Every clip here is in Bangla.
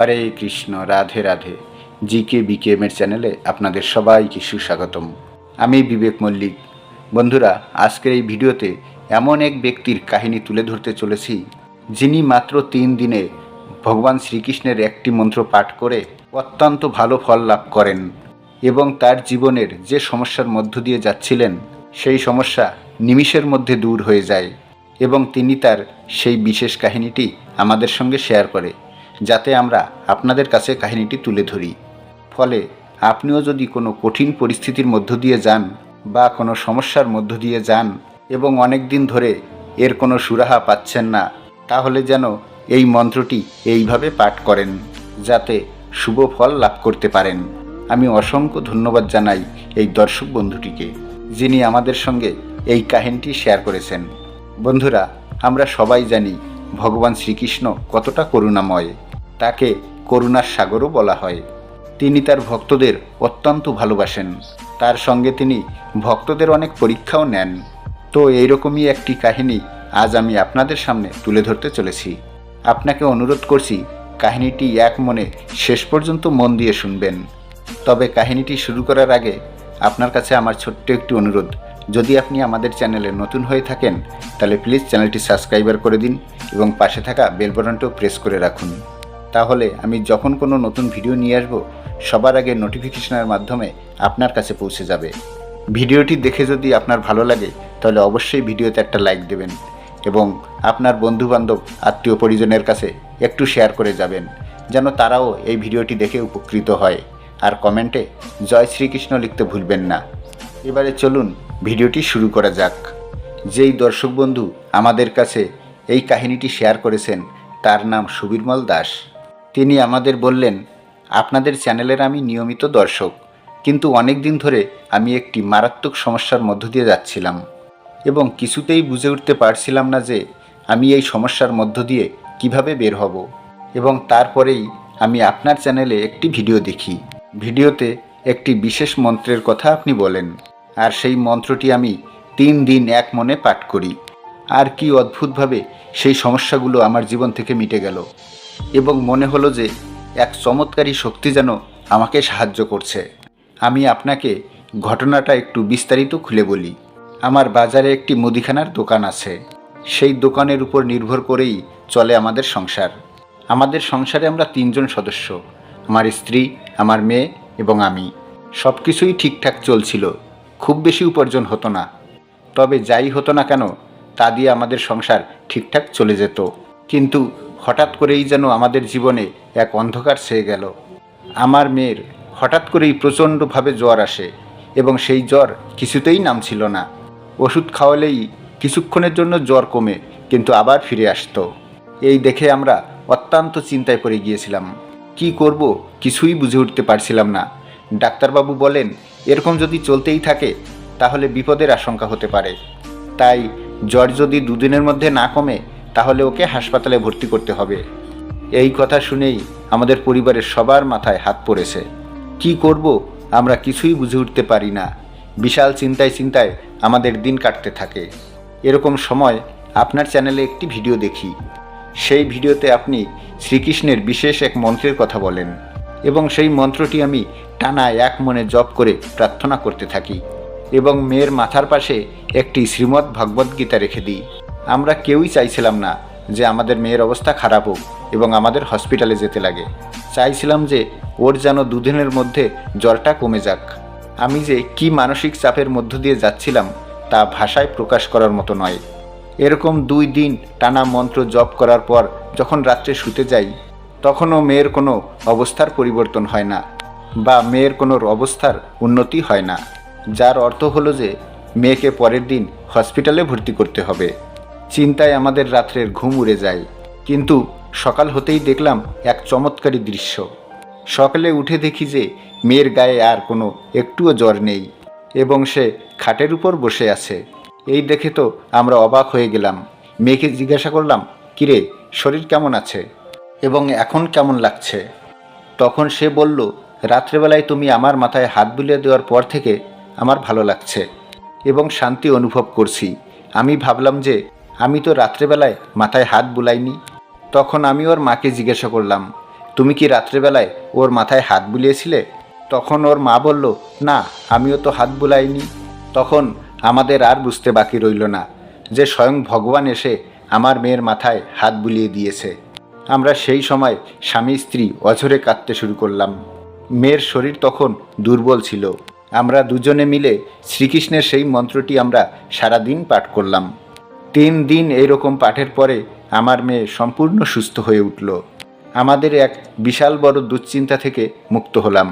হরে কৃষ্ণ, রাধে রাধে। জি কে বিকেএমের চ্যানেলে আপনাদের সবাইকে সুস্বাগতম। আমি বিবেক মল্লিক। বন্ধুরা, আজকের এই ভিডিওতে এমন এক ব্যক্তির কাহিনী তুলে ধরতে চলেছি, যিনি মাত্র তিন দিনে ভগবান শ্রীকৃষ্ণের একটি মন্ত্র পাঠ করে অত্যন্ত ভালো ফল লাভ করেন এবং তার জীবনের যে সমস্যার মধ্য দিয়ে যাচ্ছিলেন, সেই সমস্যা নিমিষের মধ্যে দূর হয়ে যায় এবং তিনি তার সেই বিশেষ কাহিনীটি আমাদের সঙ্গে শেয়ার করে। যাতে আমরা আপনাদের কাছে কাহিনীটি তুলে ধরি। ফলে আপনিও যদি কোনো কঠিন পরিস্থিতির মধ্য দিয়ে যান বা কোনো সমস্যার মধ্য দিয়ে যান এবং অনেক দিন ধরে এর কোনো সুরাহা পাচ্ছেন না, তাহলে যেন এই মন্ত্রটি এইভাবে পাঠ করেন, যাতে শুভ ফল লাভ করতে পারেন। আমি অসংখ্য ধন্যবাদ জানাই এই দর্শক বন্ধুটিকে, যিনি আমাদের সঙ্গে এই কাহিনীটি শেয়ার করেছেন। বন্ধুরা, আমরা সবাই জানি ভগবান শ্রীকৃষ্ণ কতটা করুণাময়। তাকে করুণার সাগরও বলা হয়। তিনি তার ভক্তদের অত্যন্ত ভালোবাসেন। তার সঙ্গে তিনি ভক্তদের অনেক পরীক্ষাও নেন। তো এইরকমই একটি কাহিনী আজ আমি আপনাদের সামনে তুলে ধরতে চলেছি। আপনাকে অনুরোধ করছি কাহিনীটি এক মনে শেষ পর্যন্ত মন দিয়ে শুনবেন। তবে কাহিনীটি শুরু করার আগে আপনার কাছে আমার ছোট্ট একটি অনুরোধ। যদি আপনি আমাদের চ্যানেলে নতুন হয়ে থাকেন, তাহলে প্লিজ চ্যানেলটি সাবস্ক্রাইবার করে দিন এবং পাশে থাকা বেল বাটনটাও প্রেস করে রাখুন। তাহলে আমি যখন কোনো নতুন ভিডিও নিয়ে আসব, সবার আগে নোটিফিকেশনের মাধ্যমে আপনার কাছে পৌঁছে যাবে। ভিডিওটি দেখে যদি আপনার ভালো লাগে, তাহলে অবশ্যই ভিডিওতে একটা লাইক দেবেন এবং আপনার বন্ধুবান্ধব, আত্মীয় পরিজনের কাছে একটু শেয়ার করে যাবেন, যেন তারাও এই ভিডিওটি দেখে উপকৃত হয়। আর কমেন্টে জয় শ্রীকৃষ্ণ লিখতে ভুলবেন না। এবারে চলুন ভিডিওটি শুরু করা যাক। যেই দর্শক বন্ধু আমাদের কাছে এই কাহিনীটি শেয়ার করেছেন, তার নাম সুবীরমল দাস। তিনি আমাদের বললেন, আপনাদের চ্যানেলের আমি নিয়মিত দর্শক, কিন্তু অনেক দিন ধরে আমি একটি মারাত্মক সমস্যার মধ্য দিয়ে যাচ্ছিলাম এবং কিছুতেই বুঝে উঠতে পারছিলাম না যে আমি এই সমস্যার মধ্য দিয়ে কীভাবে বের হব এবং তারপরেই আমি আপনার চ্যানেলে একটি ভিডিও দেখি। ভিডিওতে একটি বিশেষ মন্ত্রের কথা আপনি বলেন, আর সেই মন্ত্রটি আমি তিন দিন এক মনে পাঠ করি। আর কি অদ্ভুতভাবে সেই সমস্যাগুলো আমার জীবন থেকে মিটে গেল। এবং মনে হলো যে এক চমৎকারী শক্তি যেন আমাকে সাহায্য করছে। আমি আপনাকে ঘটনাটা একটু বিস্তারিত খুলে বলি। আমার বাজারে একটি মুদিখানার দোকান আছে। সেই দোকানের উপর নির্ভর করেই চলে আমাদের সংসার। আমাদের সংসারে আমরা তিনজন সদস্য। আমার স্ত্রী, আমার মেয়ে এবং আমি। সব কিছুই ঠিকঠাক চলছিল। খুব বেশি উপার্জন হতো না। তবে যাই হতো না কেন, তা দিয়ে আমাদের সংসার ঠিকঠাক চলে যেত। কিন্তু হঠাৎ করেই যেন আমাদের জীবনে এক অন্ধকার ছেয়ে গেল। আমার মেয়ের হঠাৎ করেই প্রচণ্ডভাবে জ্বর আসে এবং সেই জ্বর কিছুতেই নামছিল না। ওষুধ খাওয়ালেই কিছুক্ষণের জন্য জ্বর কমে, কিন্তু আবার ফিরে আসতো। এই দেখে আমরা অত্যন্ত চিন্তায় পড়ে গিয়েছিলাম। কি করব কিছুই বুঝে উঠতে পারছিলাম না। ডাক্তারবাবু বলেন, এরকম যদি চলতেই থাকে, তাহলে বিপদের আশঙ্কা হতে পারে। তাই জ্বর যদি দুদিনের মধ্যে না কমে তাহলে ওকে হাসপাতালে ভর্তি করতে হবে। এই কথা শুনেই আমাদের পরিবারের সবার মাথায় হাত পড়েছে। কি করব? আমরা কিছুই বুঝে উঠতে পারি না। বিশাল চিন্তায় চিন্তায় আমাদের দিন কাটতে থাকে। এরকম সময় আপনার চ্যানেলে একটি ভিডিও দেখি। সেই ভিডিওতে আপনি শ্রীকৃষ্ণের বিশেষ এক মন্ত্রের কথা বলেন এবং সেই মন্ত্রটি আমি টানা এক মনে জপ করে প্রার্থনা করতে থাকি এবং মেয়ের মাথার পাশে একটি শ্রীমদ্ ভগবদ্গীতা রেখে দিই। আমরা কেউই চাইছিলাম না যে আমাদের মেয়ের অবস্থা খারাপ হোক এবং আমাদের হসপিটালে যেতে লাগে। চাইছিলাম যে ওর যেন দুদিনের মধ্যে জ্বরটা কমে যাক। আমি যে কি মানসিক চাপের মধ্য দিয়ে যাচ্ছিলাম তা ভাষায় প্রকাশ করার মতো নয়। এরকম দুই দিন টানা মন্ত্র জপ করার পর যখন রাত্রে শুতে যাই, তখনও মেয়ের কোনো অবস্থার পরিবর্তন হয় না বা মেয়ের কোনো অবস্থার উন্নতি হয় না। যার অর্থ হলো যে মেয়েকে পরের দিন হসপিটালে ভর্তি করতে হবে। চিন্তায় আমাদের রাত্রের ঘুম উড়ে যায়। কিন্তু সকাল হতেই দেখলাম এক চমৎকারী দৃশ্য। সকালে উঠে দেখি যে মেয়ের গায়ে আর কোনো একটুও জ্বর নেই এবং সে খাটের উপর বসে আছে। এই দেখে তো আমরা অবাক হয়ে গেলাম। মেয়েকে জিজ্ঞাসা করলাম, কিরে, শরীর কেমন আছে? এবং এখন কেমন লাগছে? তখন সে বলল, রাত্রেবেলায় তুমি আমার মাথায় হাত বুলিয়ে দেওয়ার পর থেকে আমার ভালো লাগছে এবং শান্তি অনুভব করছি। আমি ভাবলাম যে আমি তো রাত্রেবেলায় মাথায় হাত বুলাইনি। তখন আমি ওর মাকে জিজ্ঞাসা করলাম, তুমি কি রাত্রেবেলায় ওর মাথায় হাত বুলিয়েছিলে? তখন ওর মা বলল, না, আমিও তো হাত বুলাইনি। তখন আমাদের আর বুঝতে বাকি রইল না যে স্বয়ং ভগবান এসে আমার মেয়ের মাথায় হাত বুলিয়ে দিয়েছে। আমরা সেই সময় স্বামী স্ত্রী অঝরে কাঁদতে শুরু করলাম। মেয়ের শরীর তখন দুর্বল ছিল। আমরা দুজনে মিলে শ্রীকৃষ্ণের সেই মন্ত্রটি আমরা সারাদিন পাঠ করলাম। তিন দিন এইরকম পাঠের পরে আমার মেয়ে সম্পূর্ণ সুস্থ হয়ে উঠল। আমাদের এক বিশাল বড় দুশ্চিন্তা থেকে মুক্ত হলাম।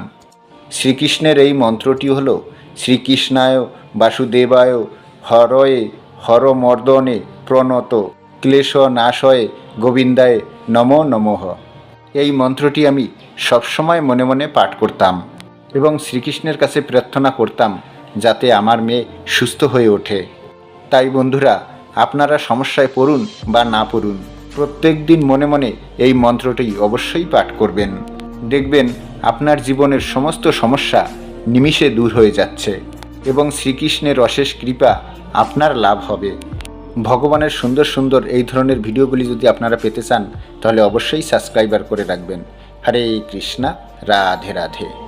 শ্রীকৃষ্ণের এই মন্ত্রটি হল, শ্রীকৃষ্ণায় বাসুদেবায় হরয়ে হরমর্দনে প্রণত ক্লেশ নাশয়ে গোবিন্দায় নমো নমঃ। এই মন্ত্রটি আমি সবসময় মনে মনে পাঠ করতাম এবং শ্রীকৃষ্ণের কাছে প্রার্থনা করতাম যাতে আমার মেয়ে সুস্থ হয়ে ওঠে। তাই বন্ধুরা আপনারা সমস্যায় পড়ুন বা না পড়ুন, প্রত্যেক দিন মনে মনে এই মন্ত্রটি অবশ্যই পাঠ করবেন। দেখবেন আপনার জীবনের সমস্ত সমস্যা নিমিষে দূর হয়ে যাচ্ছে এবং শ্রীকৃষ্ণের অশেষ কৃপা আপনার লাভ হবে। ভগবানের সুন্দর সুন্দর এই ধরনের ভিডিওগুলি যদি আপনারা পেতে চান, তাহলে অবশ্যই সাবস্ক্রাইবার করে রাখবেন। হরে কৃষ্ণা, রাধে রাধে।